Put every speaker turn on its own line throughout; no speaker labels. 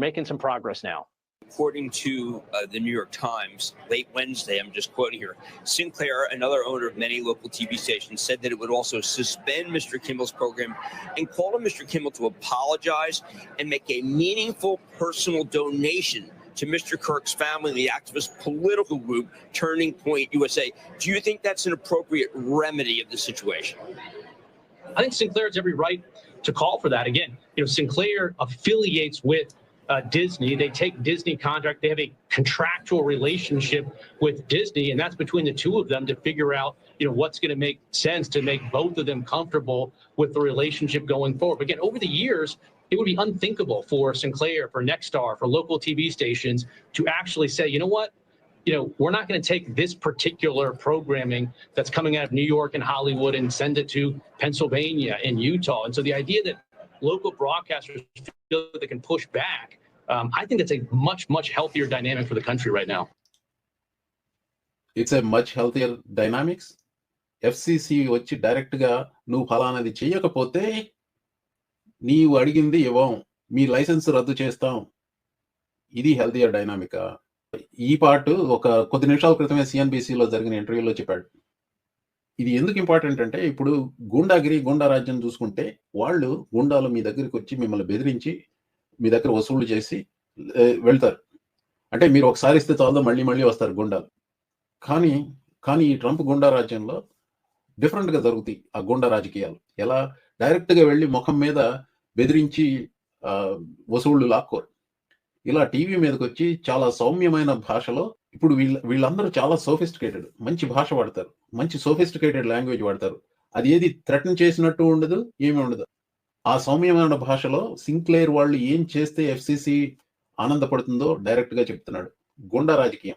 we're making some progress now.
According to uh, the New York Times, late Wednesday, I'm just quoting here, Sinclair, another owner of many local TV stations, said that it would also suspend Mr. Kimmel's program and called on Mr. Kimmel to apologize and make a meaningful personal donation to Mr. Kirk's family, the activist political group Turning Point USA. Do you think that's an appropriate remedy of the situation?
I think Sinclair has every right to call for that. Again, you know, Sinclair affiliates with uh, Disney. They take Disney contract. They have a contractual relationship with Disney, and that's between the two of them to figure out, you know, what's going to make sense to make both of them comfortable with the relationship going forward. But again, over the years, it would be unthinkable for Sinclair, for Nexstar, for local TV stations to actually say, you know what, you know, we're not going to take this particular programming that's coming out of New York and Hollywood and send it to Pennsylvania and Utah. And so the idea that local broadcasters feel that they can push back, um, I think that's a much, much healthier dynamic for the country right now.
It's a much healthier dynamics FCC వచ్చి డైరెక్ట్గా నువ్వు ఫలానది చేయకపోతే నీవు అడిగింది ఇవ్వం మీ licence రద్దు చేస్తాం. ఇది హెల్తియర్ డైనామిక్ ఈ పార్ట్ ఒక కొద్ది నిమిషాల క్రితమే సిఎన్బిసిలో జరిగిన ఇంటర్వ్యూలో చెప్పాడు. ఇది ఎందుకు ఇంపార్టెంట్ అంటే ఇప్పుడు గూండాగిరి గూండా రాజ్యం చూసుకుంటే వాళ్ళు గూండాలు మీ దగ్గరికి వచ్చి మిమ్మల్ని బెదిరించి మీ దగ్గర వసూళ్ళు చేసి వెళ్తారు. అంటే మీరు ఒకసారి ఇస్తే చాలు మళ్ళీ మళ్ళీ వస్తారు గుండాలు. కానీ కానీ ఈ ట్రంప్ గుండా రాజ్యంలో డిఫరెంట్గా జరుగుతాయి ఆ గుండా రాజకీయాలు. ఎలా? డైరెక్ట్గా వెళ్ళి ముఖం మీద బెదిరించి వసూళ్ళు వసూళ్ళు లాక్కోరు. ఇలా టీవీ మీదకి వచ్చి చాలా సౌమ్యమైన భాషలో ఇప్పుడు వీళ్ళ వీళ్ళందరూ చాలా సోఫిస్టికేటెడ్. మంచి భాష వాడతారు. మంచి సోఫిస్టికేటెడ్ లాంగ్వేజ్ వాడతారు. అది ఏది థ్రెటన్ చేసినట్టు ఉండదు ఏమీ ఉండదు. ఆ సౌమ్యమైన భాషలో సింక్లేర్ వాళ్ళు ఏం చేస్తే ఎఫ్సిసి ఆనందపడుతుందో డైరెక్ట్గా చెప్తున్నాడు. గుండా రాజకీయం.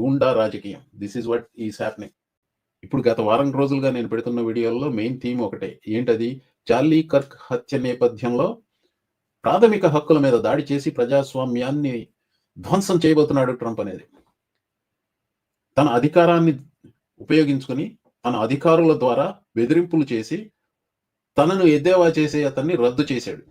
గూండా రాజకీయం. This is what is happening. ఇప్పుడు గత వారం రోజులుగా నేను పెడుతున్న వీడియోల్లో మెయిన్ థీమ్ ఒకటే. ఏంటది? చార్లీ కర్క్ హత్య నేపథ్యంలో ప్రాథమిక హక్కుల మీద దాడి చేసి ప్రజాస్వామ్యాన్ని ధ్వంసం చేయబోతున్నాడు ట్రంప్ అనేది తన అధికారాన్ని ఉపయోగించుకొని తన అధికారుల ద్వారా బెదిరింపులు చేసి తనను ఎద్దేవా చేసే అతన్ని రద్దు చేశాడు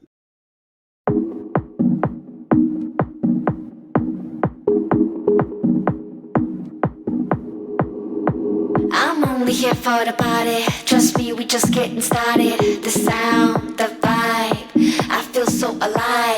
here for the party. Trust me, we just getting started. The sound, the vibe, I feel so alive.